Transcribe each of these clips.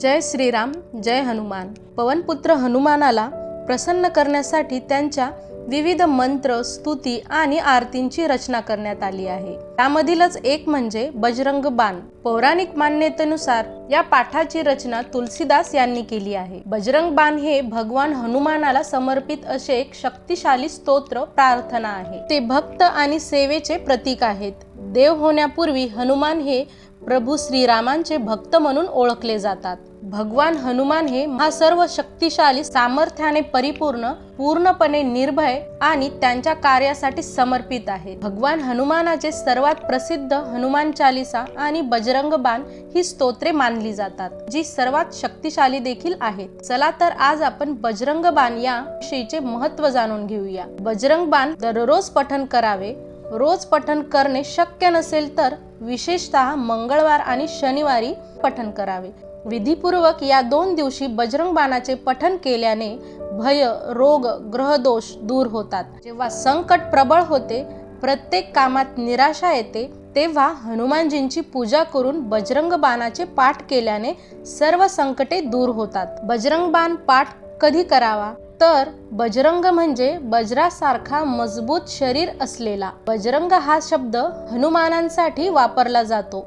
जय श्रीराम जय हनुमान. पवनपुत्र हनुमानाला प्रसन्न करण्यासाठी त्यांच्या विविध मंत्र स्तुती आणि आरतींची रचना करण्यात आली आहे. त्यामधीलच एक म्हणजे बजरंग बाण. पौराणिक मान्यतेनुसार या पाठाची रचना तुलसीदास यांनी केली आहे. बजरंग बाण हे भगवान हनुमानाला समर्पित असे एक शक्तिशाली स्तोत्र प्रार्थना आहे. ते भक्त आणि सेवेचे प्रतीक आहेत. देव होण्यापूर्वी हनुमान हे प्रभू श्रीरामांचे भक्त म्हणून ओळखले जातात. भगवान हनुमान हे हा सर्व शक्तिशाली सामर्थ्याने परिपूर्ण पूर्णपणे निर्भय आणि त्यांच्या कार्यासाठी समर्पित आहे भगवान हनुमानाचे सर्वात प्रसिद्ध हनुमान चालिसा आणि बजरंग बाण ही स्तोत्रे मानली जातात जी सर्वात शक्तिशाली देखील आहेत. चला तर आज आपण बजरंग बाण या विषयीचे महत्त्व जाणून घेऊया. बजरंग बाण दररोज पठन करावे रोज पठण करणे शक्य नसेल तर विशेषतः मंगळवार आणि शनिवारी पठण करावे. विधीपूर्वक या दोन दिवशी बजरंग बाणाचे पठण केल्याने भय रोग ग्रहदोष दूर होतात. जेव्हा संकट प्रबळ होते प्रत्येक कामात निराशा येते तेव्हा हनुमानजींची पूजा करून बजरंग बाणाचे पाठ केल्याने सर्व संकटे दूर होतात. बजरंग बाण पाठ कधी करावा? तर बजरंग म्हणजे बजरासारखा मजबूत शरीर असलेला. बजरंग हा शब्द हनुमानांसाठी वापरला जातो.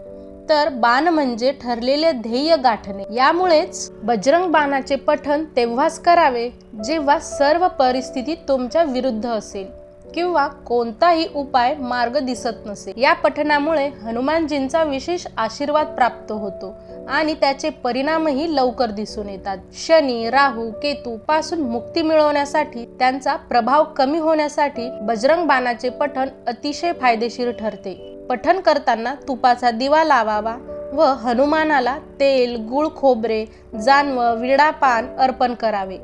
तर बाण म्हणजे ठरलेले ध्येय गाठणे. यामुळेच बजरंग बाणाचे पठण तेव्हाच करावे जेव्हा सर्व परिस्थिती तुमच्या विरुद्ध असेल. किंवा कोणताही उपाय मार्ग दिसत नसे. या पठणामुळे हनुमानजींचा विशेष आशीर्वाद प्राप्त होतो आणि त्याचे परिणामही लवकर दिसून येतात. शनी राहू केतू पासून मुक्ती मिळवण्यासाठी त्यांचा प्रभाव कमी होण्यासाठी बजरंग बाणाचे पठण अतिशय फायदेशीर ठरते. पठण करताना तुपाचा दिवा लावावा व हनुमानाला तेल गुळ खोबरे जानव विडा पान अर्पण करावे.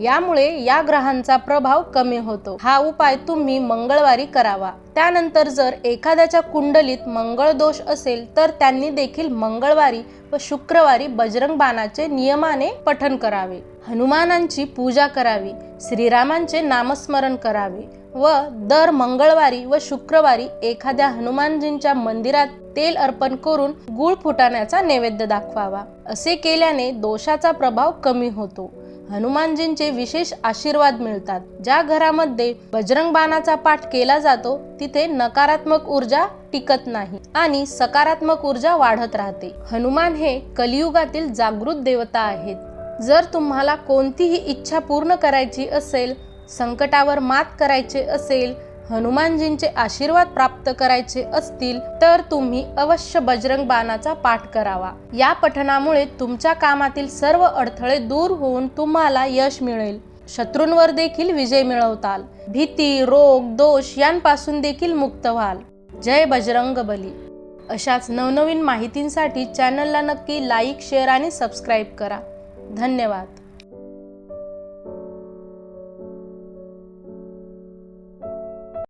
यामुळे या ग्रहांचा प्रभाव कमी होतो. हा उपाय तुम्ही मंगळवारी करावा. त्यानंतर जर एखाद्याच्या कुंडलीत मंगळ दोष असेल तर त्यांनी देखील मंगळवारी व शुक्रवारी बजरंग बाणाचे नियमाने पठन करावे. हनुमानांची पूजा करावी. श्रीरामांचे नामस्मरण करावे. व दर मंगळवारी व शुक्रवारी एखाद्या हनुमानजींच्या मंदिरात तेल अर्पण करून गुळ फुटाण्याचा नैवेद्य दाखवावा. असे केल्याने दोषाचा प्रभाव कमी होतो. हनुमानजींचे विशेष आशीर्वाद मिळतात. ज्या घरामध्ये बजरंग बाणाचा पाठ केला जातो तिथे नकारात्मक ऊर्जा टिकत नाही आणि सकारात्मक ऊर्जा वाढत राहते. हनुमान हे कलियुगातील जागृत देवता आहेत. जर तुम्हाला कोणतीही इच्छा पूर्ण करायची असेल संकटावर मात करायचे असेल हनुमानजींचे आशीर्वाद प्राप्त करायचे असतील तर तुम्ही अवश्य बजरंग बाणाचा पाठ करावा. या पठणामुळे तुमच्या कामातील सर्व अडथळे दूर होऊन तुम्हाला यश मिळेल. शत्रूंवर देखील विजय मिळवताल. भीती रोग दोष यांपासून देखील मुक्त व्हाल. जय बजरंग बली. अशाच नवनवीन माहितींसाठी चॅनलला नक्की लाईक शेअर आणि सबस्क्राईब करा. धन्यवाद.